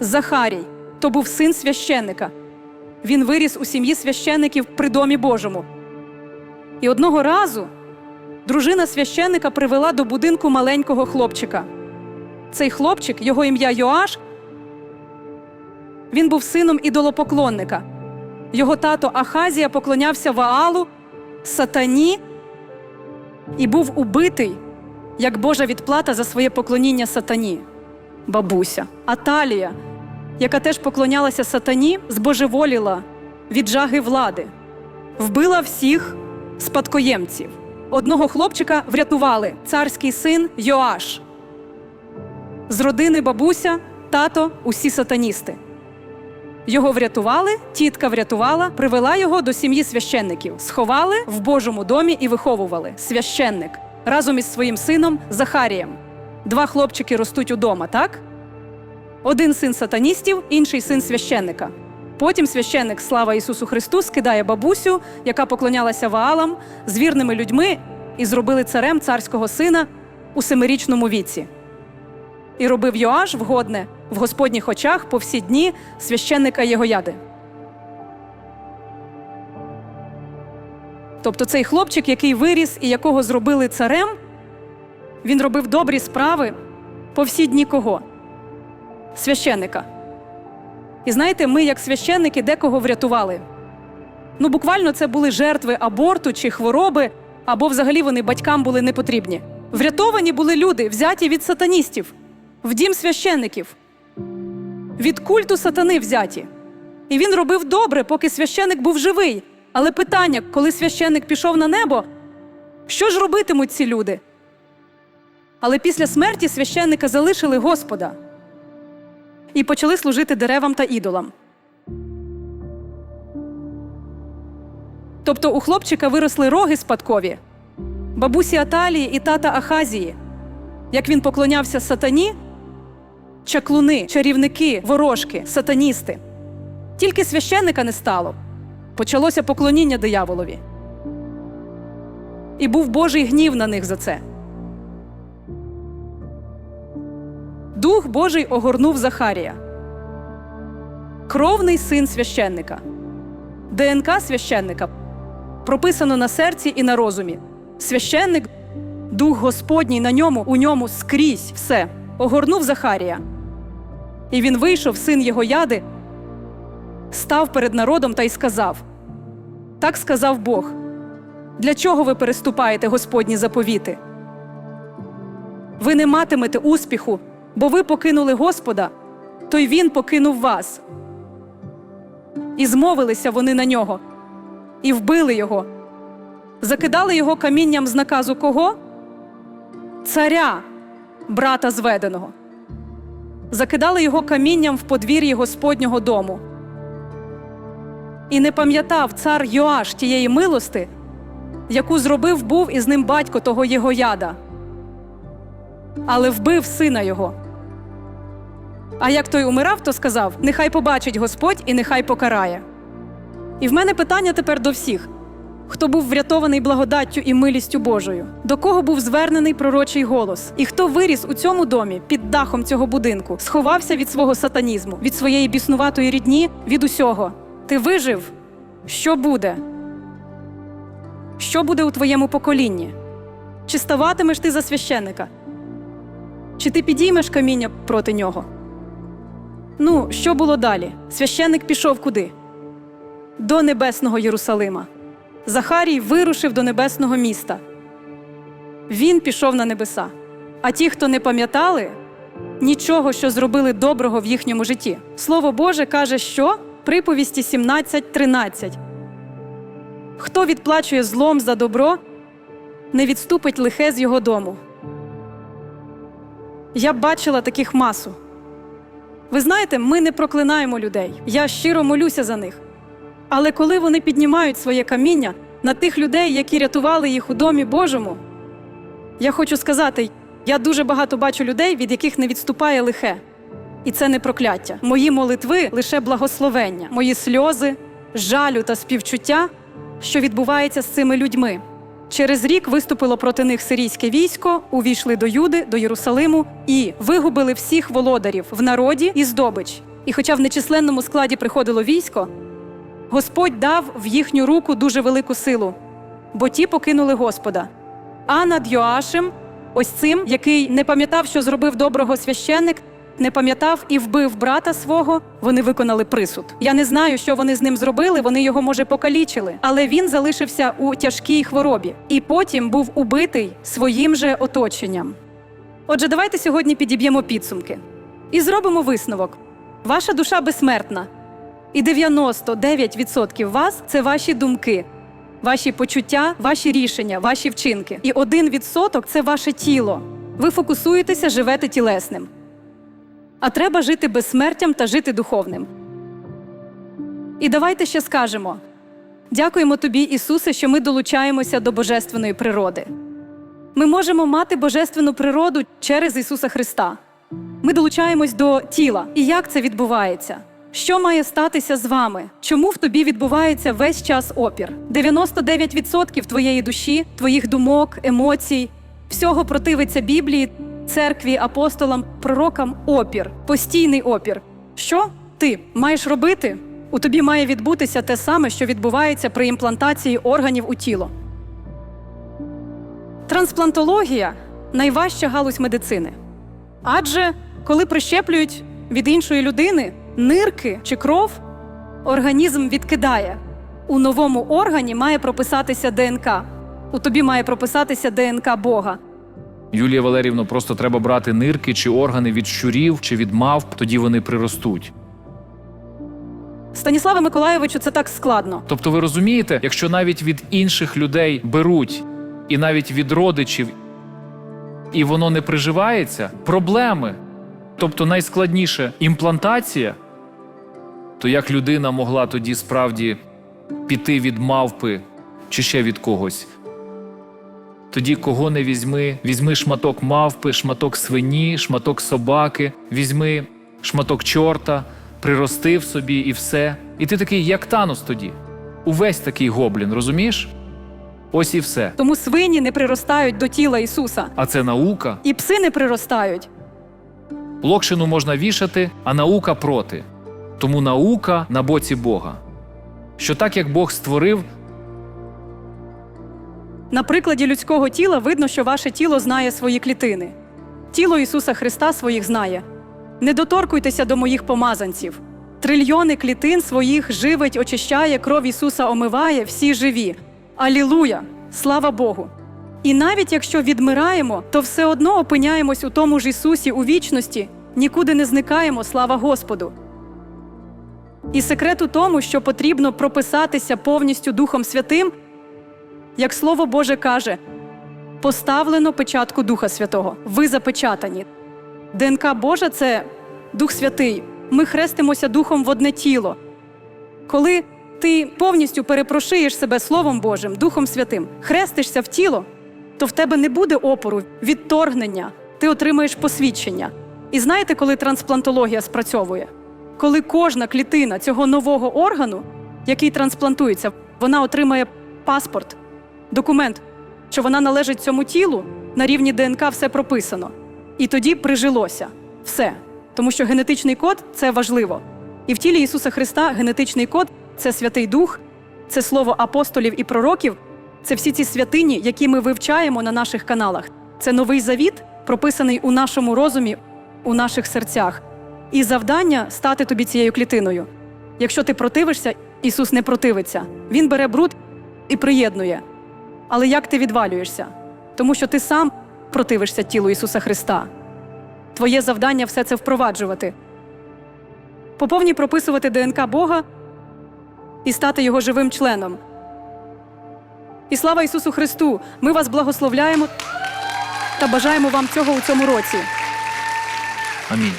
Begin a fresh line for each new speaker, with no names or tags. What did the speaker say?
Захарій то був син священника. Він виріс у сім'ї священників при домі Божому. І одного разу дружина священника привела до будинку маленького хлопчика. Цей хлопчик, його ім'я Йоаш, він був сином ідолопоклонника. Його тато Ахазія поклонявся Ваалу, сатані і був убитий як Божа відплата за своє поклоніння сатані. Бабуся Аталія, яка теж поклонялася сатані, збожеволіла від жаги влади, вбила всіх спадкоємців. Одного хлопчика врятували царський син Йоаш. З родини бабуся, тато, усі сатаністи. Його врятували, тітка врятувала, привела його до сім'ї священників, сховали в Божому домі і виховували. Священник разом із своїм сином Захарієм. Два хлопчики ростуть удома, так? Один син сатаністів, інший син священника. Потім священник, слава Ісусу Христу, скидає бабусю, яка поклонялася Ваалам, з вірними людьми і зробили царем царського сина у семирічному віці. І робив Йоаш вгодне в Господніх очах по всі дні священника Єгояди. Тобто цей хлопчик, який виріс і якого зробили царем, він робив добрі справи по всі дні кого? Священника. І знаєте, ми, як священники, декого врятували. Ну, буквально це були жертви аборту чи хвороби, або взагалі вони батькам були не потрібні. Врятовані були люди, взяті від сатаністів, в дім священників, від культу сатани взяті. І він робив добре, поки священик був живий. Але питання, коли священник пішов на небо, що ж робитимуть ці люди? Але після смерті священника залишили Господа і почали служити деревам та ідолам. Тобто у хлопчика виросли роги спадкові, бабусі Аталії і тата Ахазії. Як він поклонявся сатані, чаклуни, чарівники, ворожки, сатаністи. Тільки священника не стало. Почалося поклоніння дияволові. І був Божий гнів на них за це. Дух Божий огорнув Захарія. Кровний син священника. ДНК священника прописано на серці і на розумі. Священник, дух Господній на ньому, у ньому скрізь все огорнув Захарія. І він вийшов, син його яди, став перед народом та й сказав: Так сказав Бог. Для чого ви переступаєте Господні заповіти? Ви не матимете успіху, бо ви покинули Господа, то й Він покинув вас. І змовилися вони на нього, і вбили його, закидали його камінням з наказу кого? Царя, брата зведеного. Закидали його камінням в подвір'ї Господнього дому. І не пам'ятав цар Йоаш тієї милости, яку зробив був із ним батько того Єгояда, але вбив сина його. А як той умирав, то сказав: Нехай побачить Господь і нехай покарає. І в мене питання тепер до всіх, хто був врятований благодаттю і милістю Божою, до кого був звернений пророчий голос, і хто виріс у цьому домі під дахом цього будинку, сховався від свого сатанізму, від своєї біснуватої рідні, від усього. Ти вижив? Що буде? Що буде у твоєму поколінні? Чи ставатимеш ти за священника? Чи ти підіймеш каміння проти нього? Ну, що було далі? Священник пішов куди? До небесного Єрусалима. Захарій вирушив до небесного міста. Він пішов на небеса. А ті, хто не пам'ятали нічого, що зробили доброго в їхньому житті. Слово Боже каже, що приповісті 17.13. Хто відплачує злом за добро, не відступить лихе з його дому. Я бачила таких масу. Ви знаєте, ми не проклинаємо людей. Я щиро молюся за них. Але коли вони піднімають своє каміння на тих людей, які рятували їх у домі Божому, я хочу сказати: я дуже багато бачу людей, від яких не відступає лихе. І це не прокляття. Мої молитви лише благословення, мої сльози, жалю та співчуття, що відбувається з цими людьми. Через рік виступило проти них сирійське військо, увійшли до Юди, до Єрусалиму і вигубили всіх володарів в народі і здобич. І хоча в нечисленному складі приходило військо, Господь дав в їхню руку дуже велику силу, бо ті покинули Господа. А над Йоашем, ось цим, який не пам'ятав, що зробив доброго священник, не пам'ятав і вбив брата свого, вони виконали присуд. Я не знаю, що вони з ним зробили. Вони його може покалічили, але він залишився у тяжкій хворобі і потім був убитий своїм же оточенням. Отже, давайте сьогодні підіб'ємо підсумки і зробимо висновок: ваша душа безсмертна, і 99% вас це ваші думки, ваші почуття, ваші рішення, ваші вчинки. І 1% це ваше тіло. Ви фокусуєтеся, живете тілесним. А треба жити безсмертям та жити духовним. І давайте ще скажемо: дякуємо тобі, Ісусе, що ми долучаємося до божественної природи. Ми можемо мати божественну природу через Ісуса Христа. Ми долучаємось до тіла. І як це відбувається? Що має статися з вами? Чому в тобі відбувається весь час опір? 99% твоєї душі, твоїх думок, емоцій, всього противиться Біблії, церкві, апостолам, пророкам опір, постійний опір. Що ти маєш робити? У тобі має відбутися те саме, що відбувається при імплантації органів у тіло. Трансплантологія найважча галузь медицини. Адже коли прищеплюють від іншої людини нирки чи кров, організм відкидає. У новому органі має прописатися ДНК. У тобі має прописатися ДНК Бога.
Юлія Валерівна, просто треба брати нирки чи органи від щурів чи від мавп, тоді вони приростуть.
Станіславе Миколаєвичу, це так складно.
Тобто, ви розумієте, якщо навіть від інших людей беруть, і навіть від родичів, і воно не приживається, проблеми. Тобто найскладніше імплантація, то як людина могла тоді справді піти від мавпи чи ще від когось? Тоді кого не візьми, візьми шматок мавпи, шматок свині, шматок собаки, візьми шматок чорта, приростив собі і все. І ти такий, як Танос тоді. Увесь такий гоблін, розумієш? Ось і все.
Тому свині не приростають до тіла Ісуса,
А це наука.
і пси не приростають.
Локшину можна вішати, а наука проти. Тому наука на боці Бога. Що так як Бог створив,
На прикладі людського тіла видно, що ваше тіло знає свої клітини. Тіло Ісуса Христа своїх знає. Не доторкуйтеся до моїх помазанців. Трильйони клітин своїх живить, очищає, кров Ісуса омиває, всі живі. Алілуя! Слава Богу! І навіть якщо відмираємо, то все одно опиняємось у тому ж Ісусі у вічності, нікуди не зникаємо, слава Господу. І секрет у тому, що потрібно прописатися повністю Духом Святим, як Слово Боже каже, поставлено печатку Духа Святого. Ви запечатані. ДНК Божа це Дух Святий. Ми хрестимося Духом в одне тіло. Коли ти повністю перепрошиєш себе Словом Божим, Духом Святим, хрестишся в тіло, то в тебе не буде опору, відторгнення, ти отримаєш посвідчення. І знаєте, коли трансплантологія спрацьовує? Коли кожна клітина цього нового органу, який трансплантується, вона отримає паспорт, документ, що вона належить цьому тілу, на рівні ДНК все прописано. І тоді прижилося все. Тому що генетичний код це важливо. І в тілі Ісуса Христа генетичний код це Святий Дух, це слово апостолів і пророків, це всі ці святині, які ми вивчаємо на наших каналах. Це новий завіт, прописаний у нашому розумі, у наших серцях. І завдання стати тобі цією клітиною. Якщо ти противишся, Ісус не противиться. Він бере бруд і приєднує. Але як ти відвалюєшся? Тому що ти сам противишся тілу Ісуса Христа. Твоє завдання все це впроваджувати. По повній прописувати ДНК Бога і стати його живим членом. І слава Ісусу Христу! Ми вас благословляємо та бажаємо вам цього у цьому році.
амінь.